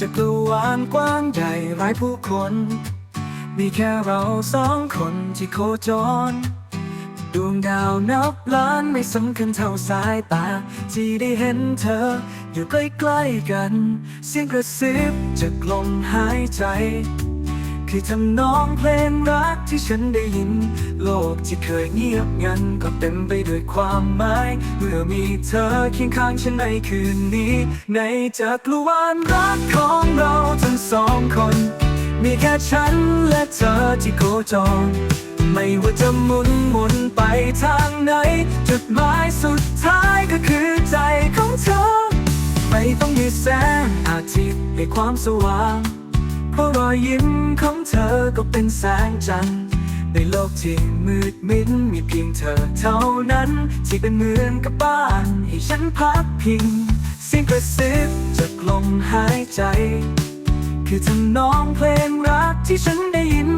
จักรวาลกว้างใหญ่ไร้ผู้คน มีแค่เราสองคนที่โคจร ดวงดาวนับล้านไม่สำคัญเท่าสายตา ที่ได้เห็นเธอ อยู่ใกล้ๆกัน เสียงกระซิบจากลมหายใจ คือทำนองเพลงรักที่ฉันได้ยิน โลกที่เคยเงียบงันก็เต็มไปด้วยความหมายเมื่อมีเธอเคียงข้างฉันในคืนนี้ ในจักรวาลรักของเราทั้งสองคน มีแค่ฉันและเธอที่โคจร ไม่ว่าจะหมุนหมุนไปทางไหน จุดหมายสุดท้ายก็คือใจของเธอ ไม่ต้องมีแสงอาทิตย์ให้ความสว่าง เพราะรอยยิ้มของเธอก็เป็นแสงจันทร์ในโลกที่มืดมิดมีเพียงเธอเท่านั้น ที่เป็นเหมือนกับบ้าน ให้ฉันพักพิงเสียงกระซิบจากลมหายใจ คือทำนองเพลงรักที่ฉันได้ยิน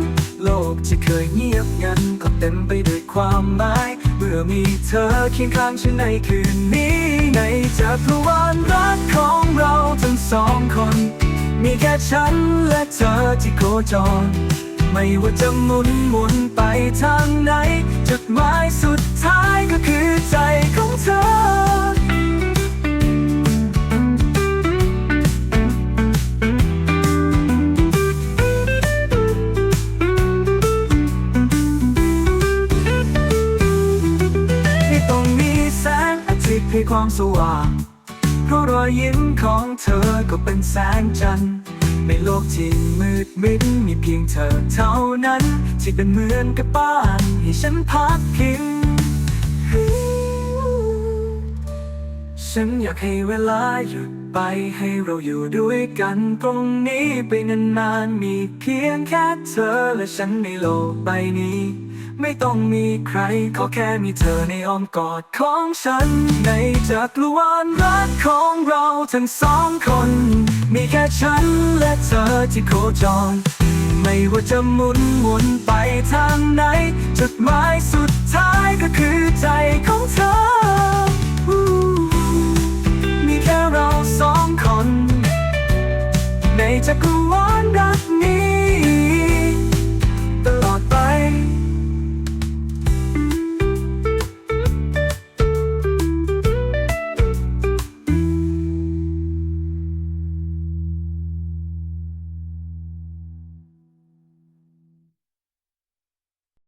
โลกที่เคยเงียบงันก็เต็มไปด้วยความหมาย เมื่อมีเธอเคียงข้างฉันในคืนนี้ในจักรวา มีแค่ฉันและเธอที่โคจร ไม่ว่าจะหมุนหมุนไปทางไหน จุดหมายสุดท้ายก็คือใจของเธอ ที่ต้องมีแสงอาทิตย์ให้ความสว่าง เพราะรอยยิ้มของเธอก็เป็นแสงจันทร์ในโลกที่มืดมิดมีเพียงเธอเท่านั้น ที่เป็นเหมือนกับบ้านให้ฉันพักพิงฉันอยากให้เวลาหยุดไปให้เราอยู่ด้วยกันตรงนี้ไปนานๆมีเพียงแค่เธอและฉันในโลกใบนี้ ไม่ต้องมีใคร ขอแค่มีเธอในอ้อมกอดของฉัน ในจักรวาลรักของเราทั้งสองคน มีแค่ฉันและเธอที่โคจร ไม่ว่าจะหมุนหมุนไปทางไหน จุดหมายสุดท้ายก็คือใจของเธอ มีแค่เราสองคน ในจักรวาลรักนี้